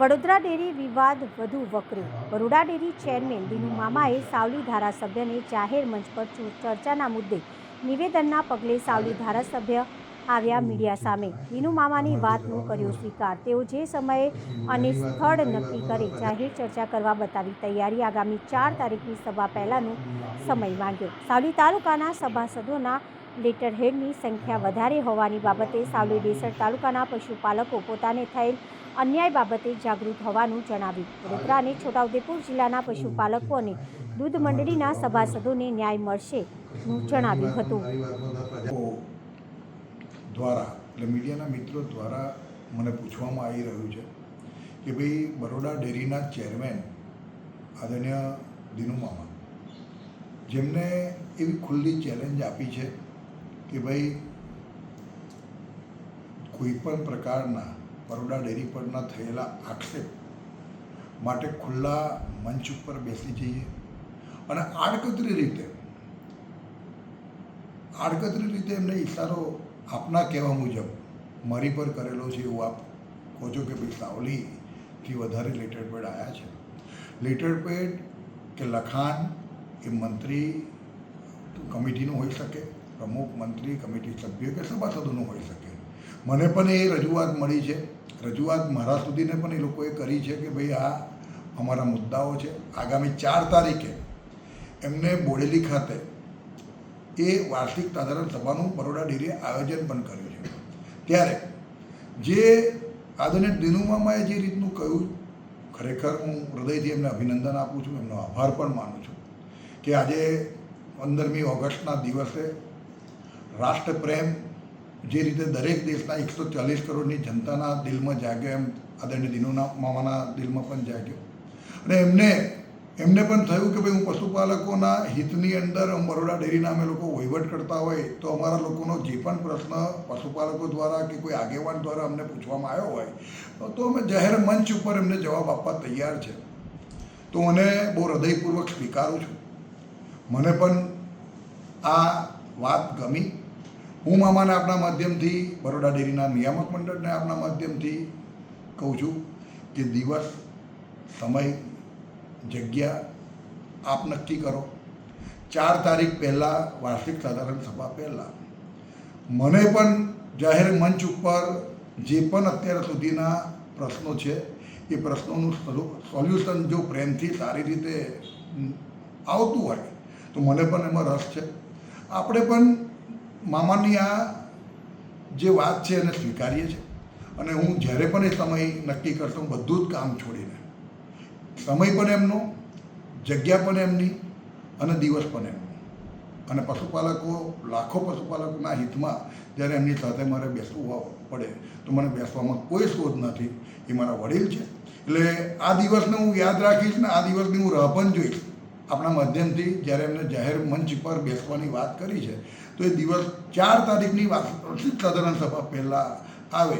Vadodara dairy વિવાદ વધુ વકર્યો. બરોડા ડેરી ચેરમેન દિનુ મામાએ સાવલી ધારાસભ્યને જાહેર મંચ પર ચર્ચાના મુદ્દે નિવેદનના પગલે સાવલી ધારાસભ્ય આવ્યા મીડિયા સામે. દિનુ મામાની વાતનો કર્યો સ્વીકાર. તેઓ જે સમયે અને સ્થળ નક્કી કરે જાહેર ચર્ચા કરવા બતાવી તૈયારી આગામી ચાર તારીખની સભા પહેલાંનો સમય માંગ્યો. સાવલી તાલુકાના સભાસદોના લેટર હેડની સંખ્યા વધારે હોવાની બાબતે સાવલી ડેસર તાલુકાના પશુપાલકો પોતાને થયેલ અન્યાય બાબતે જાગૃત હોવાનું જણાવ્યું. વડોદરા અને છોટાઉદેપુર જિલ્લાના પશુપાલકો અને દૂધ મંડળીના સભાસદોને ન્યાય મળશે નું જણાવ્યું હતું. દ્વારા એટલે મીડિયાના મિત્રો દ્વારા મને પૂછવામાં આવી રહ્યું છે કે ભાઈ બરોડા ડેરીના ચેરમેન આદરણીય દિનુમામા જેમને એવી ખુલ્લી ચેલેન્જ આપી છે કે ભાઈ કોઈ પણ પ્રકારના બરોડા ડેરી પરના થયેલા આક્ષેપ માટે ખુલ્લા મંચ ઉપર બેસી જઈએ અને આડકતરી રીતે આડકતરી રીતે એમને ઇશારો આપના કહેવા મુજબ મારી પર કરેલો છે એવું આપ કહો છો કે ભાઈ સાવલીથી વધારે લેટર પેડ આવ્યા છે. લેટર પેડ કે લખાણ એ મંત્રી કમિટીનું હોઈ શકે, પ્રમુખ, મંત્રી, કમિટી સભ્ય કે સભાસદોનું હોઈ શકે. મને પણ એ રજૂઆત મળી છે. રજૂઆત મારા સુધીને પણ એ લોકોએ કરી છે કે ભાઈ આ અમારા મુદ્દાઓ છે. આગામી ચાર તારીખે એમને બોડેલી ખાતે એ વાર્ષિક સાધારણ સભાનું બરોડા ડેરીએ આયોજન પણ કર્યું છે. ત્યારે જે આદરણીય દિનુમામાએ જે રીતનું કહ્યું, ખરેખર હું હૃદયથી એમને અભિનંદન આપું છું, એમનો આભાર પણ માનું છું કે આજે પંદરમી ઓગસ્ટના દિવસે રાષ્ટ્રપ્રેમ જે રીતે દરેક દેશના એકસો ચાલીસ કરોડની જનતાના દિલમાં જાગ્યો એમ આદરણીય દિનુના મામાના દિલમાં પણ જાગ્યો. અને એમને એમને પણ થયું કે ભાઈ હું પશુપાલકોના હિતની અંદર બરોડા ડેરીના અમે લોકો વહીવટ કરતા હોય તો અમારા લોકોનો જે પણ પ્રશ્ન પશુપાલકો દ્વારા કે કોઈ આગેવાન દ્વારા અમને પૂછવામાં આવ્યો હોય, તો અમે જાહેર મંચ ઉપર એમને જવાબ આપવા તૈયાર છે. તો મને બહુ હૃદયપૂર્વક સ્વીકારું છું. મને પણ આ વાત ગમી. હું મામાને આપણા માધ્યમથી બરોડા ડેરીના નિયામક મંડળને આપણા માધ્યમથી કહું છું કે દિવસ, સમય, જગ્યા આપ નક્કી કરો. ચાર તારીખ પહેલાં, વાર્ષિક સાધારણ સભા પહેલાં. મને પણ જાહેર મંચ ઉપર જે પણ અત્યાર સુધીના પ્રશ્નો છે, એ પ્રશ્નોનું સોલ્યુશન જો પ્રેમથી સારી રીતે આવતું હોય, તો મને પણ એમાં રસ છે. આપણે પણ મામાની આ જે વાત છે એને સ્વીકારીએ છીએ. અને હું જ્યારે પણ એ સમય નક્કી કરતો હું બધું જ કામ છોડીને. સમય પણ એમનો, જગ્યા પણ એમની અને દિવસ પણ એમનો. અને પશુપાલકો, લાખો પશુપાલકોના હિતમાં જ્યારે એમની સાથે મારે બેસવું પડે, તો મને બેસવામાં કોઈ શોધ નથી. એ મારા વડીલ છે. એટલે આ દિવસને હું યાદ રાખીશ ને આ દિવસની હું રાહ પણ જોઈશ. આપણા માધ્યમથી જ્યારે એમને જાહેર મંચ પર બેસવાની વાત કરી છે તો એ દિવસ ચાર તારીખની વાર્ષિક સાધારણ સભા પહેલાં આવે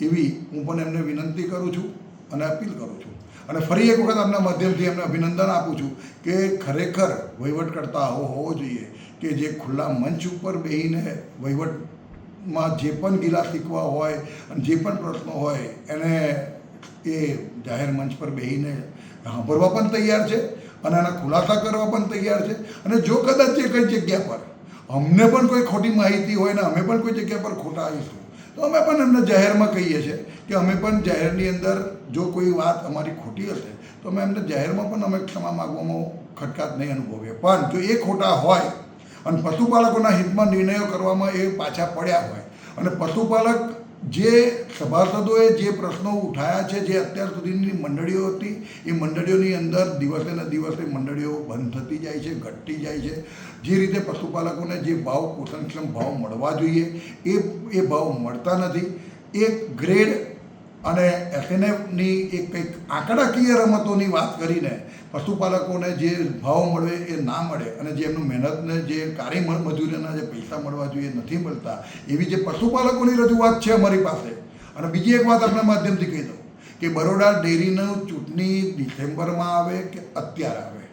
એવી હું પણ એમને વિનંતી કરું છું અને અપીલ કરું છું. અને ફરી એક વખત આપના માધ્યમથી એમને અભિનંદન આપું છું કે ખરેખર વહીવટ કરતા આવો હોવો જોઈએ કે જે ખુલ્લા મંચ ઉપર બેસીને વહીવટમાં જે પણ ગીલા શીખવા હોય અને જે પણ પ્રશ્નો હોય એને એ જાહેર મંચ પર બેસીને સાંભળવા પણ તૈયાર છે અને એના ખુલાસા કરવા પણ તૈયાર છે. અને જો કદાચ જે કઈ જગ્યા પર અમને પણ કોઈ ખોટી માહિતી હોય ને અમે પણ કોઈ જગ્યા પર ખોટા આવીશું. તો અમે પણ એમને જાહેરમાં કહીએ છીએ કે અમે પણ જાહેરની અંદર જો કોઈ વાત અમારી ખોટી હશે, તો અમે એમને જાહેરમાં પણ અમે ક્ષમા માગવામાં ખટકાટ નહીં અનુભવીએ. પણ જો એ ખોટા હોય, અને પશુપાલકોના હિતમાં નિર્ણયો કરવામાં એ પાછા પડ્યા હોય, અને પશુપાલક જે સભાસદોએ જે પ્રશ્નો ઉઠાયા છે, જે અત્યાર સુધીની મંડળીઓ હતી, એ મંડળીઓની અંદર દિવસે ને દિવસે મંડળીઓ બંધ થતી જાય છે, ઘટતી જાય છે. જે રીતે પશુપાલકોને જે ભાવ, પોષણક્ષમ ભાવ મળવા જોઈએ, એ એ ભાવ મળતા નથી. એક ગ્રેડ અને એસએનએફની એક કંઈક આંકડાકીય રમતોની વાત કરીને પશુપાલકોને જે ભાવ મળે એ ના મળે અને જે એમનું મહેનતને જે કાર્ય મજૂરીના જે પૈસા મળવા જોઈએ નથી મળતા, એવી જે પશુપાલકોની રજૂઆત છે અમારી પાસે. અને બીજી એક વાત આપણા માધ્યમથી કહી દઉં કે બરોડા ડેરીનું ચૂંટણી ડિસેમ્બરમાં આવે કે અત્યારે આવે?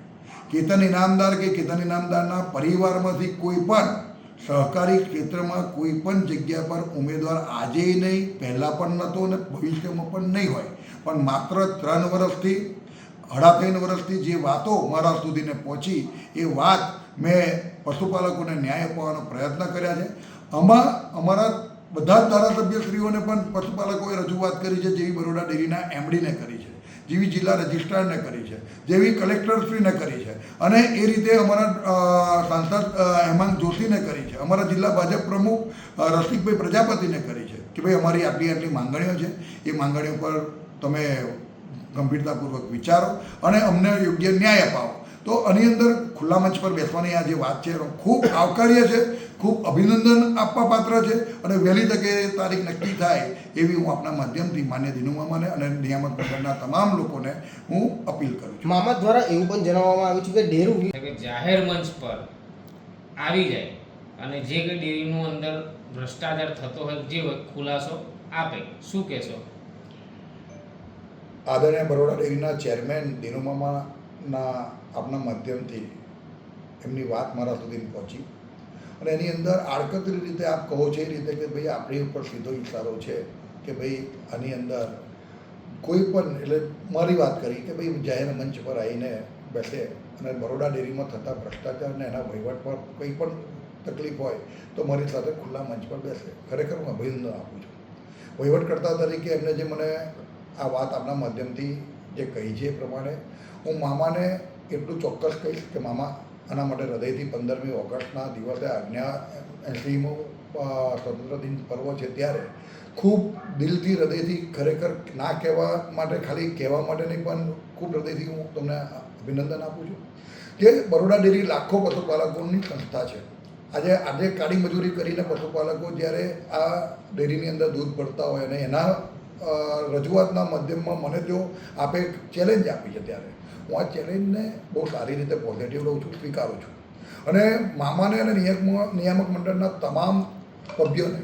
કેતન ઇનામદાર કે કેતન ઇનામદારના પરિવારમાંથી કોઈ પણ સહકારી ક્ષેત્રમાં કોઈ પણ જગ્યા પર ઉમેદવાર આજે નહીં, પહેલાં પણ નહોતો અને ભવિષ્યમાં પણ નહીં હોય. પણ માત્ર ત્રણ વર્ષથી અઢા ત્રણ વર્ષથી જે વાતો મારા સુધીને પહોંચી, એ વાત મેં પશુપાલકોને ન્યાય અપાવવાનો પ્રયત્ન કર્યા છે. આમાં અમારા બધા જ ધારાસભ્યશ્રીઓને પણ પશુપાલકોએ રજૂઆત કરી છે, જેવી બરોડા ડેરીના એમડીને કરી છે. જેવી જિલ્લા રજિસ્ટ્રારને કરી છે, જેવી કલેક્ટરશ્રીને કરી છે. અને એ રીતે અમારા સાંસદ હેમાંગ જોશીને કરી છે. અમારા જિલ્લા ભાજપ પ્રમુખ રસિકભાઈ પ્રજાપતિને કરી છે કે ભાઈ અમારી આટલી આટલી માંગણીઓ છે. એ માંગણીઓ પર તમે ગંભીરતાપૂર્વક વિચારો અને અમને યોગ્ય ન્યાય અપાવો. તો આની અંદર ખુલ્લા મંચ પર બેસવાની આ જે વાત છે એનો ખૂબ આવકાર્ય છે ખૂબ અભિનંદન આપવા પાત્ર છે અને વહેલી તકે તારીખ નક્કી થાય એવી હું આપના માધ્યમથી માન્ય દિનુમામાને અને નિયામક મંડળના તમામ લોકોને હું અપીલ કરું છું. મામા દ્વારા એવું પણ જણાવવામાં આવ્યું છે કે ડેરું કે જાહેર મંચ પર આવી જાય અને જે કંઈ ડેરીનું અંદર ભ્રષ્ટાચાર થતો હોય જે ખુલાસો આપે શું કહેશો? આદરણીય બરોડા ડેરીના ચેરમેન દિનુ મામાના આપના માધ્યમથી એમની વાત મારા સુધી પહોંચી. અને એની અંદર આડકતરી રીતે આપ કહો છો એ રીતે કે ભાઈ આપણી ઉપર સીધો ઇશારો છે કે ભાઈ આની અંદર કોઈ પણ, એટલે મારી વાત કરી કે ભાઈ જાહેર મંચ પર આવીને બેસે અને બરોડા ડેરીમાં થતા ભ્રષ્ટાચાર અને એના વહીવટ પર કંઈ પણ તકલીફ હોય તો મારી સાથે ખુલ્લા મંચ પર બેસે. ખરેખર હું અભિનંદન આપું છું. વહીવટકર્તા તરીકે એમને જે મને આ વાત આપના માધ્યમથી જે કહી છે એ પ્રમાણે હું મામાને એટલું ચોક્કસ કહીશ કે મામા આના માટે હૃદયથી પંદરમી ઓગસ્ટના દિવસે આજ્ઞા એસીમો સ્વતંત્ર દિન પર્વ છે ત્યારે ખૂબ દિલથી હૃદયથી ખરેખર ના કહેવા માટે, ખાલી કહેવા માટે નહીં, પણ ખૂબ હૃદયથી હું તમને અભિનંદન આપું છું કે બરોડા ડેરી લાખો પશુપાલકોની સંસ્થા છે. આજે આજે કાળી મજૂરી કરીને પશુપાલકો જ્યારે આ ડેરીની અંદર દૂધ ભરતા હોય અને એના રજૂઆતના માધ્યમમાં મને જો આપે ચેલેન્જ આપી છે ત્યારે. હું આ ચેલેન્જને બહુ સારી રીતે પોઝિટિવ લઉં છું, સ્વીકારું છું. અને મામાને અને નિયામક નિયામક મંડળના તમામ સભ્યોને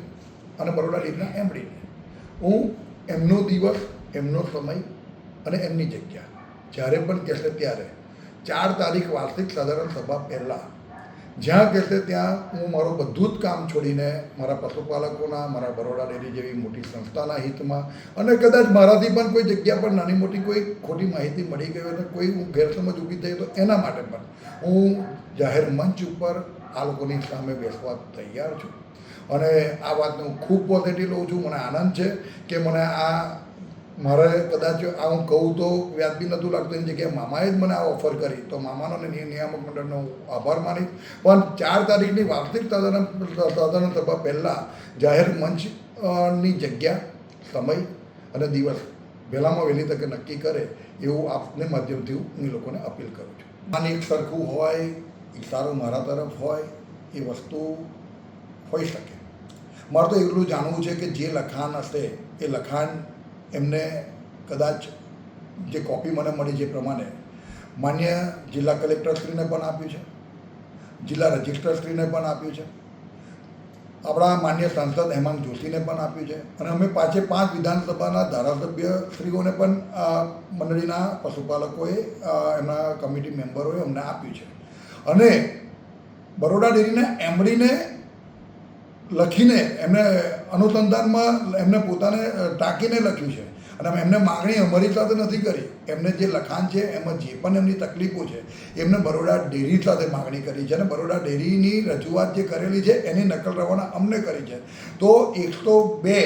અને બરોડા લીગના એમડીને, હું એમનો દિવસ, એમનો સમય અને એમની જગ્યા જ્યારે પણ કહેશે ત્યારે ચાર તારીખ વાર્ષિક સાધારણ સભા પહેલાં જ્યાં કહેશે ત્યાં હું મારું બધું જ કામ છોડીને મારા પશુપાલકોના, મારા બરોડા ડેરી જેવી મોટી સંસ્થાના હિતમાં અને કદાચ મારાથી પણ કોઈ જગ્યા પર નાની મોટી કોઈ ખોટી માહિતી મળી ગઈ અને કોઈ હું ગેરસમજ ઊભી થઈ તો એના માટે પણ હું જાહેર મંચ ઉપર આ લોકોની સામે બેસવા તૈયાર છું. અને આ વાતને હું ખૂબ પોઝિટિવ લઉં છું. મને આનંદ છે કે મને આ મારે કદાચ આ હું કહું તો વ્યાજબી નહોતું લાગતું એની જગ્યાએ મામાએ જ મને આ ઓફર કરી. તો મામાનો અને નિયામક મંડળનો આભાર માનીશ. પણ ચાર તારીખની વાર્ષિક સાધારણ સાધારણ સભા પહેલાં જાહેર મંચની જગ્યા, સમય અને દિવસ વહેલામાં વહેલી તકે નક્કી કરે એવું આપને માધ્યમથી હું એ લોકોને અપીલ કરું છું. એક સરખું હોય ઇશારો મારા તરફ હોય, એ વસ્તુ હોઈ શકે. મારે તો એટલું જાણવું છે કે જે લખાણ હશે એ લખાણ એમને કદાચ જે કોપી મને મળી એ પ્રમાણે માન્ય જિલ્લા કલેક્ટરશ્રીને પણ આપ્યું છે, જિલ્લા રજિસ્ટ્રારશ્રીને પણ આપ્યું છે, આપણા માન્ય સાંસદ હેમંત જોશીને પણ આપ્યું છે અને અમે પાંચે પાંચ વિધાનસભાના ધારાસભ્યશ્રીઓને પણ મંડળીના પશુપાલકોએ એમના કમિટી મેમ્બરોએ અમને આપ્યું છે. અને બરોડા ડેરીને એમડીને લખીને એમને અનુસંધાનમાં એમને પોતાને ટાંકીને લખ્યું છે. અને એમને માગણી અમારી સાથે નથી કરી. એમને જે લખાણ છે, એમાં જે પણ એમની તકલીફો છે, એમને બરોડા ડેરી સાથે માગણી કરી છે. અને બરોડા ડેરીની રજૂઆત જે કરેલી છે, એની નકલ રવાના અમને કરી છે. તો એકસો બે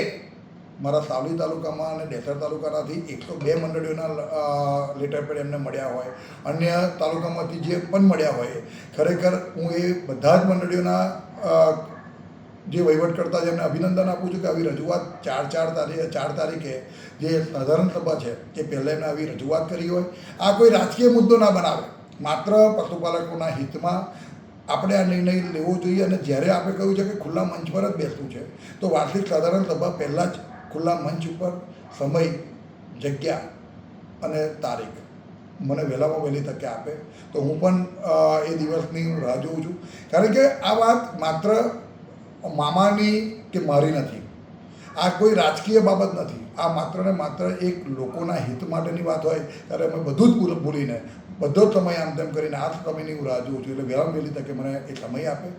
મારા સાવલી તાલુકામાં અને ડેસર તાલુકાનાથી એકસો બે મંડળીઓના લેટર પેડ એમને મળ્યા હોય. અન્ય તાલુકામાંથી જે પણ મળ્યા હોય, ખરેખર હું એ બધા જ મંડળીઓના જે વહીવટ કરતા છે, એમને અભિનંદન આપું છું કે આવી રજૂઆત ચાર ચાર તારીખે ચાર તારીખે જે સાધારણ સભા છે એ પહેલાં એમને આવી રજૂઆત કરી હોય. આ કોઈ રાજકીય મુદ્દો ના બનાવે. માત્ર પશુપાલકોના હિતમાં આપણે આ નિર્ણય લેવો જોઈએ અને જ્યારે આપણે કહ્યું છે કે ખુલ્લા મંચ પર જ બેસવું છે, તો વાર્ષિક સાધારણ સભા પહેલાં જ ખુલ્લા મંચ ઉપર સમય, જગ્યા અને તારીખ મને વહેલામાં વહેલી તકે આપે. તો હું પણ એ દિવસની રાહ જોઉં છું. કારણ કે આ વાત માત્ર મામાની કે મારી નથી. આ કોઈ રાજકીય બાબત નથી. આ માત્ર ને માત્ર એક લોકોના હિત માટેની વાત હોય ત્યારે અમે બધું જ ભૂલ- ભૂલીને બધો સમય આમ તેમ કરીને આ સમયની હું રાહ જોઉં છું. એટલે વહેલા વહેલી તકે મને એ સમય આપે.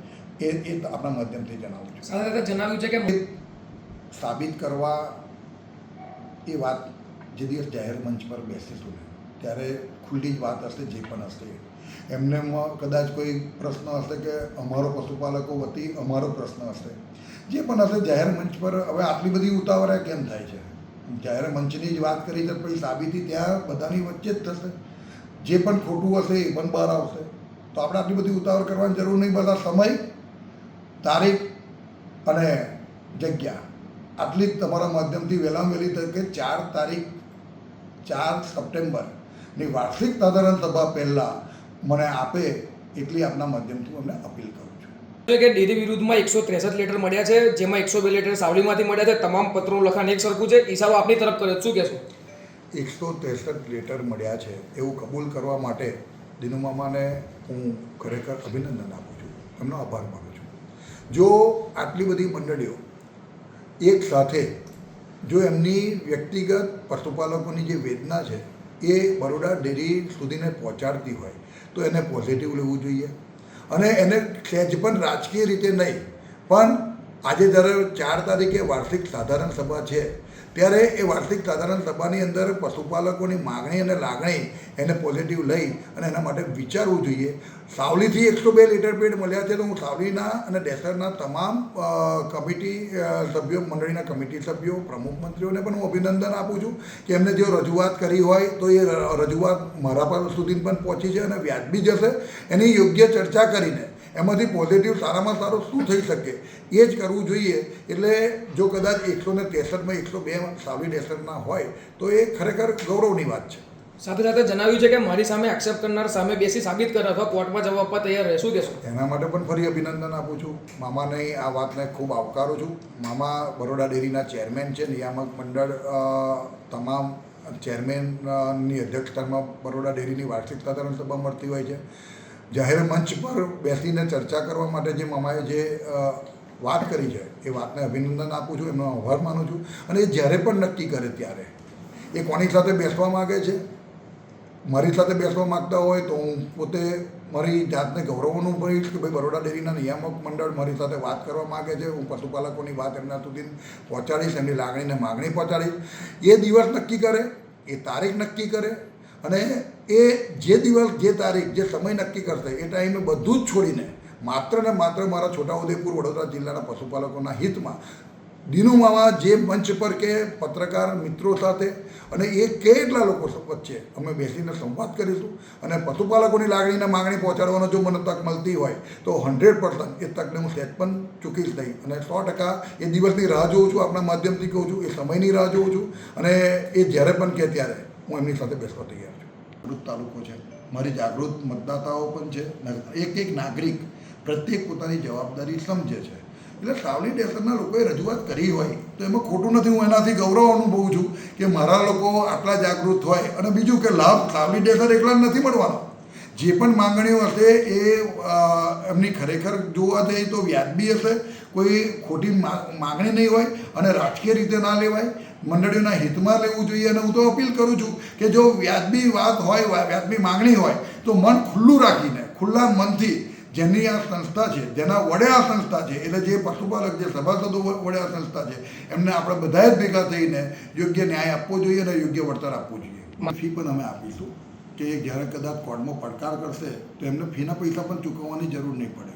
એ એ આપણા માધ્યમથી જણાવું છું. જણાવ્યું છે કે સાબિત કરવા એ વાત જે દિવસ જાહેર મંચ પર બેસીશું ને ત્યારે ખુલ્લી જ વાત હશે જે પણ હશે. એમને કદાચ કોઈ પ્રશ્ન હશે કે અમારો પશુપાલકો વતી અમારો પ્રશ્ન હશે. જે પણ હશે, જાહેર મંચ પર હવે આટલી બધી ઉતાવળા કેમ થાય છે? જાહેર મંચની જ વાત કરી તો પછી સાબિતી ત્યાં બધાની વચ્ચે જ થશે. જે પણ ખોટું હશે, એ પણ બહાર આવશે. તો આપણે આટલી બધી ઉતાવળ કરવાની જરૂર નહીં બધા સમય, તારીખ અને જગ્યા. આટલી જ તમારા માધ્યમથી વહેલામાં વહેલી તરીકે ચાર તારીખ, ચાર સપ્ટેમ્બરની વાર્ષિક સાધારણ સભા પહેલાં મને આપે એટલી આપના માધ્યમથી અમને અપીલ કરું છું. કે ડેરી વિરુદ્ધમાં એકસો ત્રેસઠ લેટર મળ્યા છે જેમાં એકસો બે લેટર સાવલીમાંથી મળ્યા છે તમામ પત્રોનું લખાણ એક સરખું છે. ઈશારો આપની તરફ કરે શું કહેશો? એકસો ત્રેસઠ લેટર મળ્યા છે એવું કબૂલ કરવા માટે દિનુમામાને હું ખરેખર અભિનંદન આપું છું એમનો આભાર માનું છું. જો આટલી બધી મંડળીઓ એક સાથે જો એમની વ્યક્તિગત પશુપાલકોની જે વેદના છે એ બરોડા ડેરી સુધીને પહોંચાડતી હોય તો એને પોઝિટિવ લેવું જોઈએ. અને એને સહેજ પણ રાજકીય રીતે નહીં. પણ આજે જ્યારે ચાર તારીખે વાર્ષિક સાધારણ સભા છે ત્યારે એ વાર્ષિક સાધારણ સભાની અંદર પશુપાલકોની માગણી અને લાગણી એને પોઝિટિવ લઈ અને એના માટે વિચારવું જોઈએ. સાવલીથી એકસો બે લીટર પેડ મળ્યા છે તો હું સાવલીના અને ડેસરના તમામ કમિટી સભ્યો, મંડળીના કમિટી સભ્યો, પ્રમુખ મંત્રીઓને પણ હું અભિનંદન આપું છું કે એમને જો રજૂઆત કરી હોય તો એ રજૂઆત મારા પર સુધી પણ પહોંચી છે અને વ્યાજબી જશે. એની યોગ્ય ચર્ચા કરીને એમાંથી પોઝિટિવ સારામાં સારું શું થઈ શકે? એ જ કરવું જોઈએ. એટલે જો કદાચ એકસો ને ત્રેસઠમાં એકસો બે સાવલી ડેસરના હોય તો એ ખરેખર ગૌરવની વાત છે. સાથે સાથે જણાવ્યું છે કે મારી સામે આક્ષેપ કરનાર સામે બેસી સાબિત કરે અથવા કોર્ટમાં જવા આપવા તૈયાર રહે શું? એના માટે પણ ફરી અભિનંદન આપું છું. મામાને આ વાતને ખૂબ આવકારું છું. મામા બરોડા ડેરીના ચેરમેન છે નિયામક મંડળ તમામ ચેરમેનની અધ્યક્ષતામાં બરોડા ડેરીની વાર્ષિક સાધારણ સભા મળતી હોય છે. જાહેર મંચ પર બેસીને ચર્ચા કરવા માટે જે મમાએ જે વાત કરી છે, એ વાતને અભિનંદન આપું છું એમનો આભાર માનું છું. અને એ જ્યારે પણ નક્કી કરે ત્યારે. એ કોની સાથે બેસવા માગે છે? મારી સાથે બેસવા માંગતા હોય તો હું પોતે મારી જાતને ગૌરવ અનુભવીશ કે ભાઈ બરોડા ડેરીના નિયામક મંડળ મારી સાથે વાત કરવા માગે છે. હું પશુપાલકોની વાત એમના સુધી પહોંચાડીશ, એમની લાગણીને માગણી પહોંચાડીશ. એ દિવસ નક્કી કરે, એ તારીખ નક્કી કરે અને એ જે દિવસ જે તારીખ, જે સમય નક્કી કરશે, એ ટાઈમે બધું જ છોડીને માત્ર ને માત્ર મારા છોટાઉદેપુર, વડોદરા જિલ્લાના પશુપાલકોના હિતમાં દિનુ મામા જે મંચ પર કે પત્રકાર મિત્રો સાથે અને એ કેટલા લોકો વચ્ચે અમે બેસીને સંવાદ કરીશું અને પશુપાલકોની લાગણીને માગણી પહોંચાડવાનો જો મને તક મળતી હોય તો હંડ્રેડ પર્સન્ટ એ તકને હું સહેજ પણ ચૂકીશ નહીં અને સો ટકા એ દિવસની રાહ જોઉં છું આપણા માધ્યમથી કહું છું, એ સમયની રાહ જોઉં છું અને એ જ્યારે પણ કહે ત્યારે હું એમની સાથે બેસવા તૈયાર જાગૃત તાલુકો છે. મારી જાગૃત મતદાતાઓ પણ છે. એક એક નાગરિક પ્રત્યેક પોતાની જવાબદારી સમજે છે. એટલે સાવલી ડેસરના લોકોએ રજૂઆત કરી હોય તો એમાં ખોટું નથી. હું એનાથી ગૌરવ અનુભવું છું કે મારા લોકો આટલા જાગૃત હોય અને બીજું કે લાભ સાવલી ડેસર એકલા નથી મળવાનો. જે પણ માંગણીઓ હશે એ એમની ખરેખર જોવા જઈએ તો વ્યાજબી હશે. કોઈ ખોટી માગણી નહીં હોય અને રાજકીય રીતે ના લેવાય. મંડળીઓના હિતમાં લેવું જોઈએ અને હું તો અપીલ કરું છું કે જો વ્યાજબી વાત હોય, વ્યાજબી માગણી હોય, તો મન ખુલ્લું રાખીને, ખુલ્લા મનથી જેની આ સંસ્થા છે, જેના વડે આ સંસ્થા છે, એટલે જે પશુપાલક, જે સભાસદો વડે આ સંસ્થા છે, એમને આપણે બધાએ જ ભેગા થઈને યોગ્ય ન્યાય આપવો જોઈએ અને યોગ્ય વળતર આપવું જોઈએ. ફી પણ અમે આપીશું કે જ્યારે કદાચ કોર્ટમાં પડકાર કરશે, તો એમને ફીના પૈસા પણ ચૂકવવાની જરૂર નહીં પડે.